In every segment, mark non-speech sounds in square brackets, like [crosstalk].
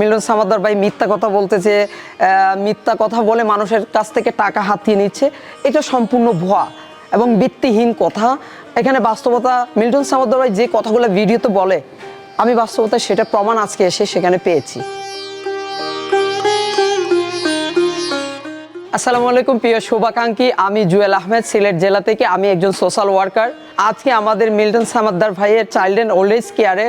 মিলন সামাদার ভাই মিথ্যা কথা বলতে যে মিথ্যা কথা বলে মানুষের কাছ থেকে টাকা হাতিয়ে নিচ্ছে। এটা সম্পূর্ণ ভুয়া এবং ভিত্তিহীন কথা। এখানে বাস্তবতা মিল্টন সামাদার ভাই যে কথাগুলো ভিডিওতে বলে, আমি বাস্তবতা সেটা প্রমাণ আজকে এসে সেখানে পেয়েছি। আসসালামু আলাইকুম, প্রিয় শুভাকাঙ্ক্ষী। আমি জুয়েল আহমেদ, সিলেট জেলা থেকে। আমি একজন সোশ্যাল ওয়ার্কার আজকে আমাদের মিল্টন সামাদ্দার ভাইয়ের চাইল্ড অ্যান্ড ওল্ড এজ কেয়ারে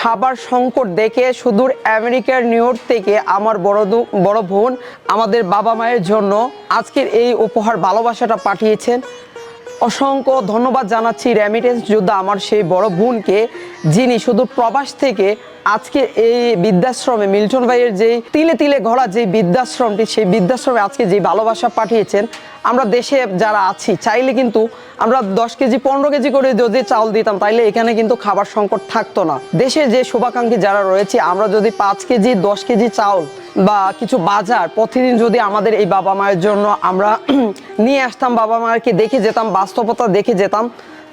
খাবার সংকট দেখে সুদূর আমেরিকার নিউ থেকে আমার বড় বড় বোন, আমাদের বাবা মায়ের জন্য আজকের এই উপহার ভালোবাসাটা পাঠিয়েছেন। অসংখ্য ধন্যবাদ জানাচ্ছি রেমিটেন্স যোদ্ধা আমার সেই বড় বোনকে, যিনি শুধু প্রবাস থেকে আজকে এই বৃদ্ধাশ্রমে, মিল্টন ভাইয়ের যে তিলে তিলে ঘোরা যে বৃদ্ধাশ্রমটি, সেই বৃদ্ধাশ্রমে আজকে যে ভালোবাসা পাঠিয়েছেন আমরা দেশে যারা আছি, চাইলে কিন্তু আমরা দশ কেজি, পনেরো কেজি করে যদি চাউল দিতাম, তাইলে এখানে কিন্তু খাবার সংকট থাকতো না। দেশে যে শুভাকাঙ্ক্ষী যারা রয়েছে, আমরা যদি পাঁচ কেজি, দশ কেজি চাউল বা কিছু বাজার, প্রতিদিন যদি আমাদের এই বাবা মায়ের জন্য আমরা [clears throat] নিয়ে আসতাম, বাবা মায়েরকে দেখে যেতাম, বাস্তবতা দেখে যেতাম,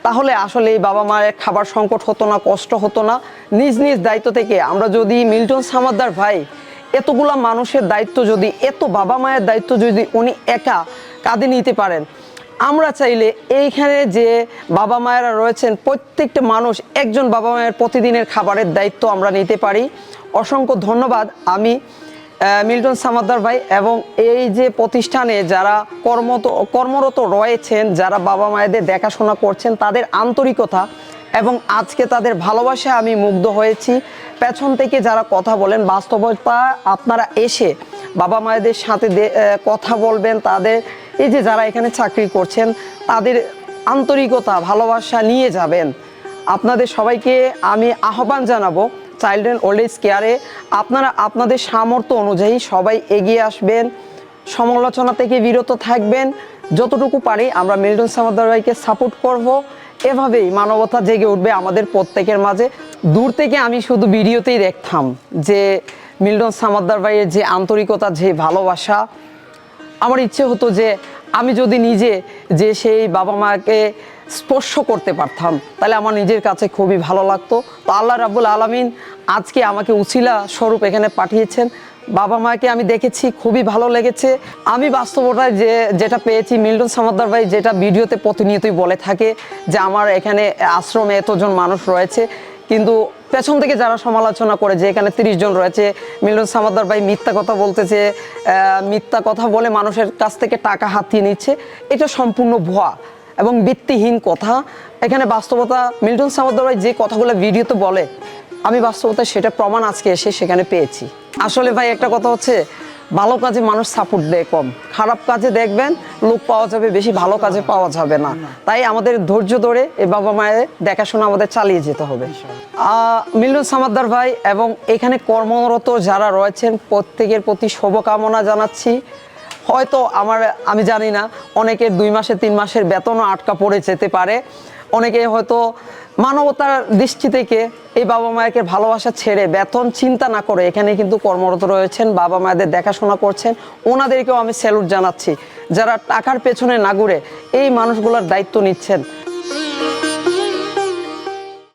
তাহলে আসলে এই বাবা মায়ের খাবার সংকট হতো না, কষ্ট হতো না। নিজ নিজ দায়িত্ব থেকে আমরা যদি মিল্টন সামাদ্দার ভাই, এতগুলা মানুষের দায়িত্ব যদি, এত বাবা মায়ের দায়িত্ব যদি উনি একা কাঁধে নিতে পারেন। আমরা চাইলে এইখানে যে বাবা মায়েরা রয়েছেন, প্রত্যেকটা মানুষ একজন বাবা মায়ের প্রতিদিনের খাবারের দায়িত্ব আমরা নিতে পারি। অসংখ্য ধন্যবাদ। আমি মিল্টন সামাদ্দার ভাই এবং এই যে প্রতিষ্ঠানে যারা কর্মত, কর্মরত রয়েছেন, যারা বাবা মায়েদের দেখাশোনা করছেন, তাদের আন্তরিকতা এবং আজকে তাদের ভালোবাসায় আমি মুগ্ধ হয়েছি। পেছন থেকে যারা কথা বলেন, বাস্তবতা আপনারা এসে বাবা মায়েদের সাথে কথা বলবেন, তাদের এই যে যারা এখানে চাকরি করছেন, তাদের আন্তরিকতা, ভালোবাসা নিয়ে যাবেন। আপনাদের সবাইকে আমি আহ্বান জানাব চাইল্ড অ্যান্ড ওল্ড এজ কেয়ারে। আপনারা আপনাদের সামর্থ্য অনুযায়ী সবাই এগিয়ে আসবেন, সমালোচনা থেকে বিরত থাকবেন। যতটুকু পারি আমরা মিল্টন সামাদ্দার ভাইকে সাপোর্ট করব। এভাবেই মানবতা জেগে উঠবে আমাদের প্রত্যেকের মাঝে। দূর থেকে আমি শুধু ভিডিওতেই দেখতাম যে মিল্টন সামাদ্দার ভাইয়ের যে আন্তরিকতা, যে ভালোবাসা আমার ইচ্ছে হতো যে আমি যদি নিজে যে সেই বাবা মাকে স্পর্শ করতে পারতাম, তাহলে আমার নিজের কাছে খুবই ভালো লাগতো। তো আল্লাহ রাবুল আলামিন আজকে আমাকে উছিলা স্বরূপ এখানে পাঠিয়েছেন। বাবা মাকে আমি দেখেছি, খুবই ভালো লেগেছে। আমি বাস্তবতায় যে, যেটা পেয়েছি, মিল্টন সামাদ্দার ভাই যেটা ভিডিওতে প্রতিনিয়তই বলে থাকে যে, আমার এখানে আশ্রমে এতজন মানুষ রয়েছে। কিন্তু পেছন থেকে যারা সমালোচনা করে যে এখানে তিরিশ জন রয়েছে, মিলন সামাদার ভাই মিথ্যা কথা বলতেছে মিথ্যা কথা বলে মানুষের কাছ থেকে টাকা হাতিয়ে নিচ্ছে, এটা সম্পূর্ণ ভুয়া এবং ভিত্তিহীন কথা। এখানে বাস্তবতা মিল্টন সামাদার ভাই যে কথাগুলো ভিডিওতে বলে, আমি বাস্তবতা সেটা প্রমাণ আজকে এসে সেখানে পেয়েছি। আসলে ভাই, একটা কথা হচ্ছে ভালো কাজে মানুষ সাপোর্ট দেয় কম। খারাপ কাজে দেখবেন, লোক পাওয়া যাবে বেশি, ভালো কাজে পাওয়া যাবে না। তাই আমাদের ধৈর্য ধরে এ বাবা মায়ের দেখাশোনা আমাদের চালিয়ে যেতে হবে। মিলন সামাদ্দার ভাই এবং এখানে কর্মরত যারা রয়েছেন, প্রত্যেকের প্রতি শুভকামনা জানাচ্ছি। হয়তো আমার, আমি জানি না, অনেকের দুই মাসে, তিন মাসের বেতনও আটকা পড়ে যেতে পারে। অনেকে হয়তো মানবতার দৃষ্টি থেকে এই বাবা মায়ের ভালোবাসা ছেড়ে বেতন চিন্তা না করে এখানে কিন্তু কর্মরত রয়েছেন, বাবা মায়েদের দেখাশোনা করছেন। ওনাদেরকেও আমি স্যালুট জানাচ্ছি, যারা টাকার পেছনে না ঘুরে এই মানুষগুলোর দায়িত্ব নিচ্ছেন।